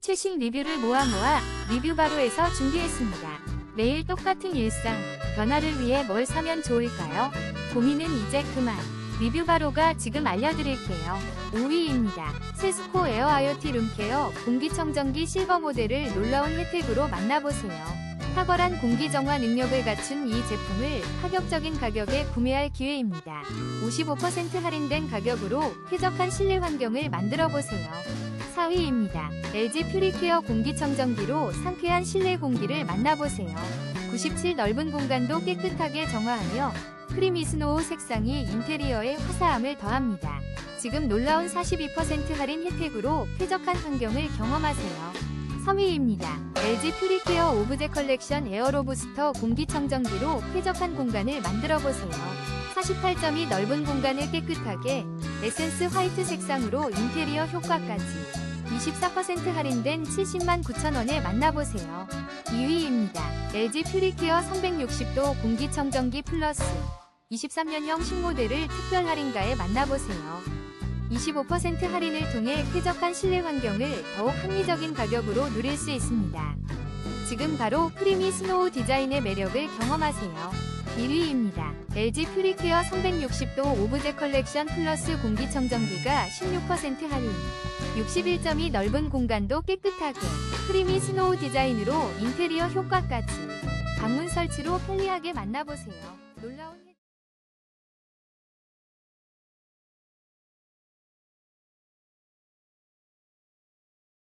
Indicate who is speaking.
Speaker 1: 최신 리뷰를 모아 모아 리뷰 바로에서 준비했습니다. 매일 똑같은 일상, 변화를 위해 뭘 사면 좋을까요? 고민은 이제 그만. 리뷰 바로가 지금 알려드릴게요. 5위입니다. 세스코 에어 IoT 룸케어 공기청정기 실버 모델을 놀라운 혜택으로 만나보세요. 탁월한 공기정화 능력을 갖춘 이 제품을 파격적인 가격에 구매할 기회입니다. 55% 할인된 가격으로 쾌적한 실내 환경을 만들어 보세요. 4위입니다. LG 퓨리케어 공기청정기로 상쾌한 실내 공기를 만나보세요. 97 넓은 공간도 깨끗하게 정화하며 크리미 스노우 색상이 인테리어에 화사함을 더합니다. 지금 놀라운 42% 할인 혜택으로 쾌적한 환경을 경험하세요. 3위입니다. LG 퓨리케어 오브제 컬렉션 에어로부스터 공기청정기로 쾌적한 공간을 만들어보세요. 48점이 넓은 공간을 깨끗하게 에센스 화이트 색상으로 인테리어 효과까지 24% 할인된 70만 9천원에 만나보세요. 2위입니다. LG 퓨리케어 360도 공기청정기 플러스 23년형 신모델을 특별 할인가에 만나보세요. 25% 할인을 통해 쾌적한 실내 환경을 더욱 합리적인 가격으로 누릴 수 있습니다. 지금 바로 크리미 스노우 디자인의 매력을 경험하세요. 1위입니다. LG 퓨리케어 360도 오브제 컬렉션 플러스 공기청정기가 16% 할인. 61점이 넓은 공간도 깨끗하게 크리미 스노우 디자인으로 인테리어 효과까지 방문 설치로 편리하게 만나보세요. 놀라운